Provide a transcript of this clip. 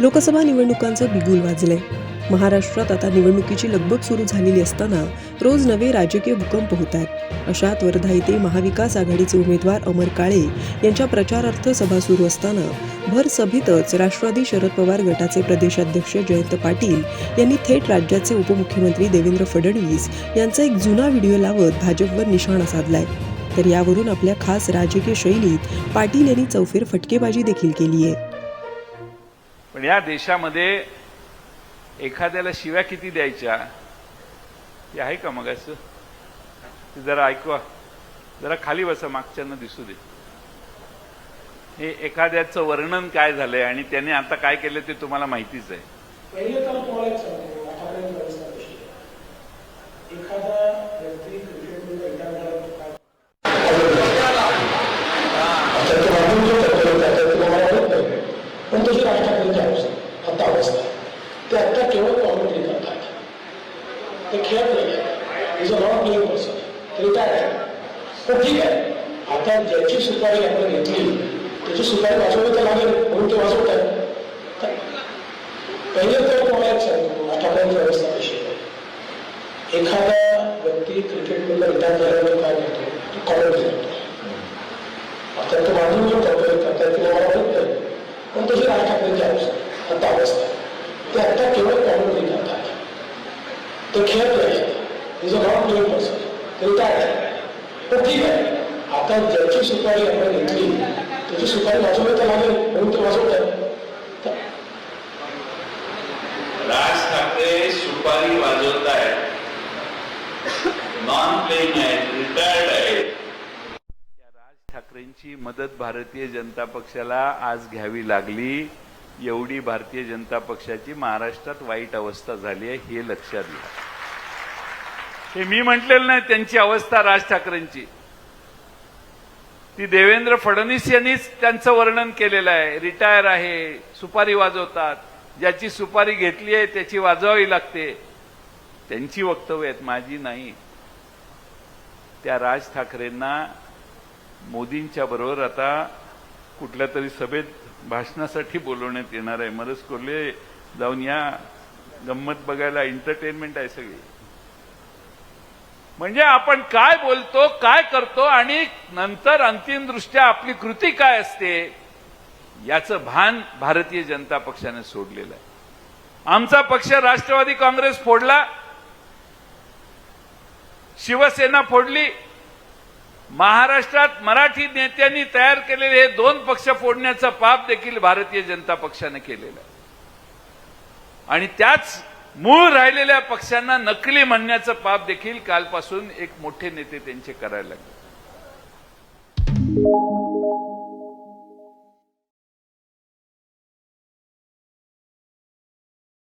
लोकसभा निवडणुकांचं बिगुल वाजलंय. महाराष्ट्रात आता निवडणुकीची लगबग सुरू झालेली असताना रोज नवे राजकीय भूकंप होत आहेत. अशात वर्धा येथे महाविकास आघाडीचे उमेदवार अमर काळे यांच्या प्रचारार्थ सभा सुरू असताना भर सभेतच राष्ट्रवादी शरद पवार गटाचे प्रदेशाध्यक्ष जयंत पाटील यांनी थेट राज्याचे उपमुख्यमंत्री देवेंद्र फडणवीस यांचा एक जुना व्हिडिओ लावत भाजपवर निशाणा साधलाय. तर यावरून आपल्या खास राजकीय शैलीत पाटील यांनी चौफेर फटकेबाजी देखील केली आहे पण या देशामध्ये एखाद्याला शिव्या किती द्यायच्या? ते आहे का मग असं? ते जरा ऐकवा. जरा खाली बसा मागच्यांना दिसू दे. हे एखाद्याचं वर्णन काय झालंय आणि त्याने आता काय केलं ते तुम्हाला माहितीच आहे पहिले तर तुम्हाला एक सांगतो आतापर्यंत व्यवस्था कशी आहे. एखादा व्यक्ती क्रिकेटमध्ये रिटायर झाला तर काय आता तो अजून जो करतोय त्याच्यात तुम्हाला माहीत नाही. पण तशी राज ठाकरेंची अवस्था आता अवस्था ते आता केवळ कॉमेंट्री करतात ते खेळत नाही is a not playing person ते रिटायर आहे पण ठीक आहे आता ज्याची सुपारी आपण घेतली त्याची सुपारी वाजवली तर लागेल म्हणून ते वाचवत आहे पहिले तर तुम्हाला एक सांगतो आतापर्यंत व्यवस्था कशी आहे एखादा व्यक्ती क्रिकेटमधून रिटायर झाल्यानंतर काय करतो तो कॉमेंट्री करतो आता तो बाजून जो करतोय करताय ते मला माहीत नाही पण तशी राज ठाकरेंची अवस्था आता अवस्था ते आता केवळ कॉमेंट्री करतात ते खेळत नाही is a not playing person ते रिटायर आहे. पण ठीक आहे. आता ज्याची सुपारी आपण घेतली त्याची सुपारी वाचवली तर लागेल म्हणून ते वाचवत आहे राज ठाकरे सुपारी वाजवत आहेत. नॉन प्लेइंग आहेत. रिटायर्ड आहेत. राज ठाकरेंची मदत भारतीय जनता पक्षाला आज घ्यावी लागली. एवढी भारतीय जनता पक्षाची महाराष्ट्रात वाईट अवस्था झाली आहे हे लक्षात घ्या. हे मी म्हटलेलं नाही त्यांची अवस्था राज ठाकरेंची. ती देवेंद्र फडणवीस यांनीच त्यांचं वर्णन केलेलं आहे. रिटायर आहे सुपारी वाजवतात. ज्याची सुपारी घेतली आहे त्याची वाजवावी लागते. त्यांची वक्तव्य आहेत माझी नाही. त्या राज ठाकरेंना मोदींच्या बरोबर आता कुठल्या तरी सभेत भाषणासाठी बोलवण्यात येणार आहे. मरस कोल्हे जाऊन या गंमत बघायला एंटरटेनमेंट आहे सगळी. म्हणजे आपण काय बोलतो काय करतो आणि नंतर अंतिम दृष्ट्या आपली कृती काय असते याचं भान भारतीय जनता पक्षाने सोडलेलं आहे. आमचा पक्ष राष्ट्रवादी काँग्रेस फोडला शिवसेना फोडली महाराष्ट्रात मराठी नेत्यांनी तयार केलेले हे दोन पक्ष फोडण्याचं पाप देखील भारतीय जनता पक्षाने केलेलं आहे. आणि त्याच मूळ राहिलेल्या पक्षांना नकली म्हणण्याचं पाप देखील कालपासून एक मोठे नेते त्यांचे करायला लागले.